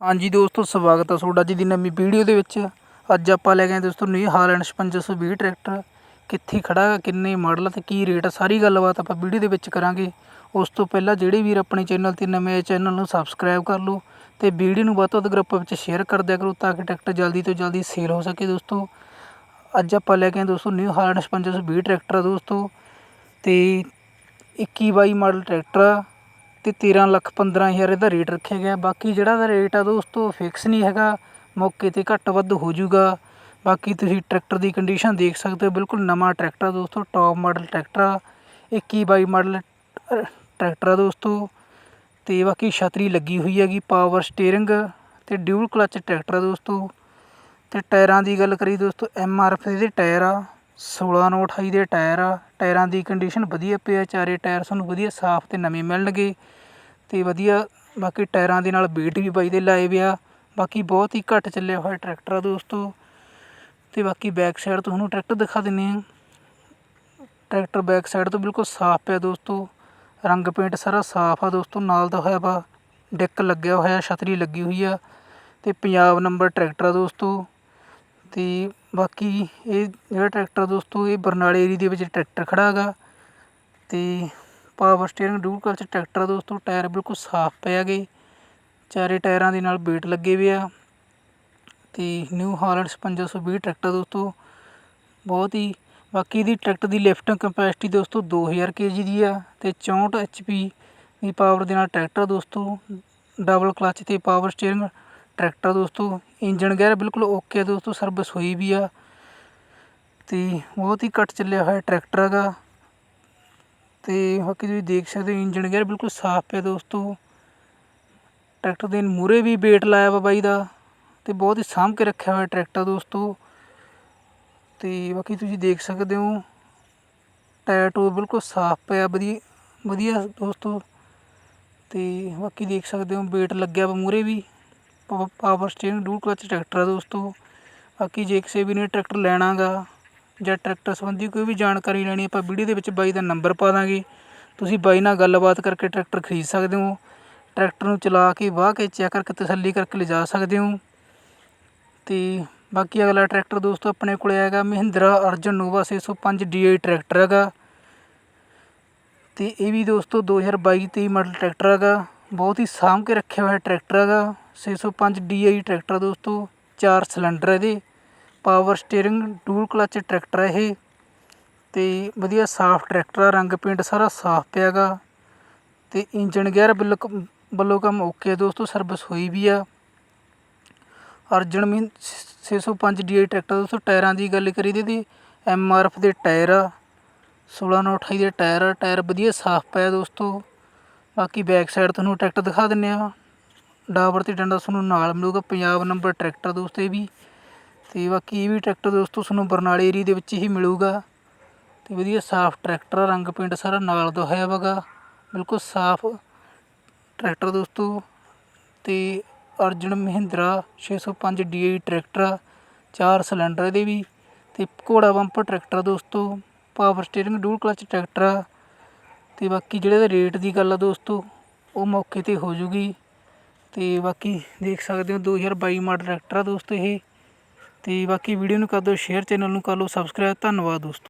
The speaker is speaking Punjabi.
ਹਾਂਜੀ ਦੋਸਤੋ, ਸਵਾਗਤ ਹੈ ਤੁਹਾਡਾ ਜੀ ਦੀ ਨਵੀਂ ਵੀਡੀਓ ਦੇ ਵਿੱਚ। ਅੱਜ ਆਪਾਂ ਲੈ ਕੇ ਆਏ ਦੋਸਤੋ ਨਿਊ ਹਾਲੈਂਡ 5520 ਟਰੈਕਟਰ। ਕਿੱਥੇ ਖੜਾ ਹੈ ਕਿੰਨੇ ਮਾਡਲ ਤੇ ਕੀ ਰੇਟ ਆ, ਸਾਰੀ ਗੱਲਬਾਤ ਆਪਾਂ ਵੀਡੀਓ ਦੇ ਵਿੱਚ ਕਰਾਂਗੇ। ਉਸ ਤੋਂ ਪਹਿਲਾਂ ਜਿਹੜੇ ਵੀਰ ਆਪਣੇ ਚੈਨਲ ਤੇ ਨਵੇਂ ਆਏ, ਚੈਨਲ ਨੂੰ ਸਬਸਕ੍ਰਾਈਬ ਕਰ ਲਓ ਤੇ ਵੀਡੀਓ ਨੂੰ ਵੱਧ ਤੋਂ ਵੱਧ ਗਰੁੱਪ ਵਿੱਚ ਸ਼ੇਅਰ ਕਰ ਦਿਆ ਕਰੋ ਤਾਂ ਕਿ ਟਰੈਕਟਰ ਜਲਦੀ ਤੋਂ ਜਲਦੀ ਸੇਲ ਹੋ ਸਕੇ ਦੋਸਤੋ। ਅੱਜ ਆਪਾਂ ਲੈ ਕੇ ਆਏ ਦੋਸਤੋ ਨਿਊ ਹਾਲੈਂਡ 5520 ਟਰੈਕਟਰ ਆ ਦੋਸਤੋ ਤੇ 21 22 ਮਾਡਲ ਟਰੈਕਟਰ ਆ। ਤੇ 13 ਲੱਖ 15 ਹਜ਼ਾਰ ਇਹਦਾ ਰੇਟ ਰੱਖਿਆ ਗਿਆ। ਬਾਕੀ ਜਿਹੜਾ ਇਹਦਾ ਰੇਟ ਆ ਦੋਸਤੋ ਫਿਕਸ ਨਹੀਂ ਹੈਗਾ। ਮੌਕੇ ਤੇ ਘੱਟ ਵੱਧ ਹੋ ਜਾਊਗਾ। ਬਾਕੀ ਤੁਸੀਂ ਟਰੈਕਟਰ ਦੀ ਕੰਡੀਸ਼ਨ ਦੇਖ ਸਕਦੇ ਹੋ। ਬਿਲਕੁਲ ਨਵਾਂ ਟਰੈਕਟਰ ਆ ਦੋਸਤੋ ਟੌਪ ਮਾਡਲ ਟਰੈਕਟਰ ਆ। 21 22 ਮਾਡਲ ਟਰੈਕਟਰ ਆ ਦੋਸਤੋ। ਤੇ ਬਾਕੀ ਛਤਰੀ ਲੱਗੀ ਹੋਈ ਹੈਗੀ ਪਾਵਰ ਸਟੀਅਰਿੰਗ ਤੇ ਡਿਊਲ ਕਲਚ ਟਰੈਕਟਰ ਆ ਦੋਸਤੋ। ਤੇ ਟਾਇਰਾਂ ਦੀ ਗੱਲ ਕਰੀ ਦੋਸਤੋ ਐਮ ਆਰ ਐਫ ਦੇ ਟਾਇਰ ਆ 16 ਨੌ 28 ਦੇ ਟਾਇਰ ਆ। ਟਾਇਰਾਂ ਦੀ ਕੰਡੀਸ਼ਨ ਵਧੀਆ ਪਿਆ, ਚਾਰੇ ਟਾਇਰ ਤੁਹਾਨੂੰ ਵਧੀਆ ਸਾਫ਼ ਤੇ ਨਵੇਂ ਮਿਲਣਗੇ। ਅਤੇ ਵਧੀਆ, ਬਾਕੀ ਟਾਇਰਾਂ ਦੇ ਨਾਲ ਬੀਟ ਵੀ ਬਾਈ ਦੇ ਲਾਏ ਵੇ ਆ। ਬਾਕੀ ਬਹੁਤ ਹੀ ਘੱਟ ਚੱਲਿਆ ਹੋਇਆ ਟਰੈਕਟਰ ਆ ਦੋਸਤੋ। ਅਤੇ ਬਾਕੀ ਬੈਕ ਸਾਈਡ ਤੁਹਾਨੂੰ ਟਰੈਕਟਰ ਦਿਖਾ ਦਿੰਦੇ ਹਾਂ ਟਰੈਕਟਰ ਬੈਕ ਸਾਈਡ ਤੋਂ ਬਿਲਕੁਲ ਸਾਫ਼ ਪਿਆ ਦੋਸਤੋ। ਰੰਗ ਪੇਂਟ ਸਾਰਾ ਸਾਫ਼ ਆ ਦੋਸਤੋ, ਨਾਲ ਦਾ ਹੋਇਆ ਵਾ ਡਿੱਕ ਲੱਗਿਆ ਹੋਇਆ, ਛਤਰੀ ਲੱਗੀ ਹੋਈ ਆ। ਤੇ ਪੰਜਾਬ ਨੰਬਰ ਟਰੈਕਟਰ ਆ ਦੋਸਤੋ। ਤੇ ਬਾਕੀ ਇਹ ਜਿਹੜਾ ਟਰੈਕਟਰ ਦੋਸਤੋ, ਇਹ ਬਰਨਾਲੇ ਏਰੀਏ ਦੇ ਵਿੱਚ ਟਰੈਕਟਰ ਖੜਾ ਹੈਗਾ ਤੇ power steering, dual clutch tractor ਦੋਸਤੋ, ਟਾਇਰ ਬਿਲਕੁਲ ਸਾਫ਼ ਪਏ ਹੈਗੇ। ਚਾਰੇ ਟਾਇਰਾਂ ਦੇ ਨਾਲ ਬੇਟ ਲੱਗੇ ਹੋਏ ਆ। ਤੇ ਨਿਊ ਹਾਲੈਂਡ 5520 ਟਰੈਕਟਰ ਦੋਸਤੋ। ਬਹੁਤ ਹੀ, ਬਾਕੀ ਦੀ ਟਰੈਕਟਰ ਦੀ ਲਿਫਟਿੰਗ ਕਪੈਸਿਟੀ ਦੋਸਤੋ 2000 ਕੇਜੀ ਦੀ ਆ ਤੇ 64 ਐਚਪੀ ਦੀ ਪਾਵਰ ਦੇ ਨਾਲ ਟਰੈਕਟਰ ਦੋਸਤੋ। ਡਬਲ ਕਲਚ ਤੇ ਪਾਵਰ ਸਟੀਅਰਿੰਗ ਟਰੈਕਟਰ ਦੋਸਤੋ। ਇੰਜਨ ਗੇਅਰ ਬਿਲਕੁਲ ਓਕੇ ਆ ਦੋਸਤੋ, ਸਰਵਿਸ ਹੋਈ ਵੀ ਆ। ਤੇ ਬਹੁਤ ਹੀ ਘੱਟ ਚੱਲਿਆ ਹੋਇਆ ਟਰੈਕਟਰ ਹੈਗਾ। ਤੇ ਬਾਕੀ ਤੁਸੀਂ ਦੇਖ ਸਕਦੇ ਹੋ ਇੰਜਣ ਗੇਅਰ ਬਿਲਕੁਲ ਸਾਫ਼ ਪਿਆ ਦੋਸਤੋ। ਟਰੈਕਟਰ ਦੇ ਮੂਰੇ ਵੀ ਵੇਟ ਲਾਇਆ ਵਾ ਬਾਈ ਦਾ ਤੇ ਬਹੁਤ ਹੀ ਸਾਂਭ ਕੇ ਰੱਖਿਆ ਹੋਇਆ ਟਰੈਕਟਰ ਦੋਸਤੋ। ਤੇ ਬਾਕੀ ਤੁਸੀਂ ਦੇਖ ਸਕਦੇ ਹੋ ਟਾਇਰ ਟੂਰ ਬਿਲਕੁਲ ਸਾਫ਼ ਪਿਆ, ਵਧੀਆ ਵਧੀਆ ਦੋਸਤੋ। ਤੇ ਬਾਕੀ ਦੇਖ ਸਕਦੇ ਹੋ ਵੇਟ ਲੱਗਿਆ ਵਾ ਮੂਰੇ ਵੀ power steering dual clutch tractor ਆ ਦੋਸਤੋ। ਬਾਕੀ ਜੇ ਕਿਸੇ ਵੀ ਨੇ ਟਰੈਕਟਰ ਲੈਣਾਗਾ ਜਾਂ ਟਰੈਕਟਰ ਸੰਬੰਧੀ ਕੋਈ ਵੀ ਜਾਣਕਾਰੀ ਲੈਣੀ, ਆਪਾਂ ਵੀਡੀਓ ਦੇ ਵਿੱਚ ਬਾਈ ਦਾ ਨੰਬਰ ਪਾ ਦਾਂਗੇ। ਤੁਸੀਂ ਬਾਈ ਨਾਲ ਗੱਲਬਾਤ ਕਰਕੇ ਟਰੈਕਟਰ ਖਰੀਦ ਸਕਦੇ ਹੋ। ਟਰੈਕਟਰ ਨੂੰ ਚਲਾ ਕੇ, ਵਾਹ ਕੇ, ਚੈੱਕ ਕਰਕੇ, ਤਸੱਲੀ ਕਰਕੇ ਲਿਜਾ ਸਕਦੇ ਹੋ। ਤੇ ਬਾਕੀ ਅਗਲਾ ਟਰੈਕਟਰ ਦੋਸਤੋ ਆਪਣੇ ਕੋਲੇ ਹੈਗਾ Mahindra Arjun Nova 605 DI tractor ਹੈਗਾ। ਤੇ ਇਹ ਵੀ ਦੋਸਤੋ 2022 23 ਮਾਡਲ ਟਰੈਕਟਰ ਹੈਗਾ। ਬਹੁਤ ਹੀ ਸਾਂਭ ਕੇ ਰੱਖਿਆ ਹੋਇਆ ਟਰੈਕਟਰ ਹੈਗਾ। 605 DI ਟਰੈਕਟਰ ਦੋਸਤੋ, ਚਾਰ ਸਿਲੰਡਰ ਇਹਦੇ। Power steering, dual clutch tractor ਇਹ। ਅਤੇ ਵਧੀਆ ਸਾਫ਼ ਟਰੈਕਟਰ ਆ, ਰੰਗ ਪੇਂਟ ਸਾਰਾ ਸਾਫ਼ ਪਿਆ ਗਾ ਅਤੇ ਇੰਜਨ ਗੇਅਰ ਬਿਲਕ ਵੱਲੋਂ ਕੰਮ ਓਕੇ ਦੋਸਤੋ, ਸਰਵਿਸ ਹੋਈ ਵੀ ਆ। ਅਰਜਨ ਮੀਨ 605 DI ਟਰੈਕਟਰ ਦੋਸਤੋ, ਟਾਇਰਾਂ ਦੀ ਗੱਲ ਕਰੀ ਤੇ ਦੀ ਐਮ ਆਰ ਐਫ ਦੇ ਟਾਇਰ ਆ। 16 ਨੌ 28 ਦੇ ਟਾਇਰ ਆ, ਟਾਇਰ ਵਧੀਆ ਸਾਫ਼ ਪਿਆ ਦੋਸਤੋ। ਬਾਕੀ ਬੈਕ ਸਾਈਡ ਤੁਹਾਨੂੰ ਟਰੈਕਟਰ ਦਿਖਾ ਦਿੰਨੇ ਆ। ਡਾਬਰ ਤੇ ਡੰਡਾ ਤੁਹਾਨੂੰ ਨਾਲ ਮਿਲੂਗਾ ਪੰਜਾਬ ਨੰਬਰ ਟਰੈਕਟਰ ਦੋਸਤੋ, ਇਹ ਵੀ। ਅਤੇ ਬਾਕੀ ਇਹ ਵੀ ਟਰੈਕਟਰ ਦੋਸਤੋ ਤੁਹਾਨੂੰ ਬਰਨਾਲੇ ਏਰੀਏ ਦੇ ਵਿੱਚ ਹੀ ਮਿਲੂਗਾ। ਅਤੇ ਵਧੀਆ ਸਾਫ਼ ਟਰੈਕਟਰ ਰੰਗ ਪੇਂਟ ਸਾਰਾ ਨਾਲ ਦਾ ਹੋਇਆ ਵਗਾ ਬਿਲਕੁਲ ਸਾਫ਼ ਟਰੈਕਟਰ ਦੋਸਤੋ। ਅਤੇ ਅਰਜਨ ਮਹਿੰਦਰਾ 605 DI ਟਰੈਕਟਰ ਆ, ਚਾਰ ਸਿਲੰਡਰ ਇਹਦੇ ਵੀ। ਅਤੇ ਘੋੜਾ ਬੰਪਰ ਟਰੈਕਟਰ ਦੋਸਤੋ power steering dual clutch tractor ਆ। ਅਤੇ ਬਾਕੀ ਜਿਹੜੇ ਦਾ ਰੇਟ ਦੀ ਗੱਲ ਆ ਦੋਸਤੋ, ਉਹ ਮੌਕੇ ਤੇ ਹੋ ਜੂਗੀ। ਤੇ ਬਾਕੀ ਦੇਖ ਸਕਦੇ ਹੋ 2022 ਮਾਡਲ ਟਰੈਕਟਰ ਆ ਦੋਸਤੋ ਇਹ। ਅਤੇ ਬਾਕੀ ਵੀਡੀਓ ਨੂੰ ਕਰ ਦਿਓ ਸ਼ੇਅਰ ਚੈਨਲ ਨੂੰ ਕਰ ਲਓ ਸਬਸਕ੍ਰਾਈਬ ਧੰਨਵਾਦ ਦੋਸਤੋ।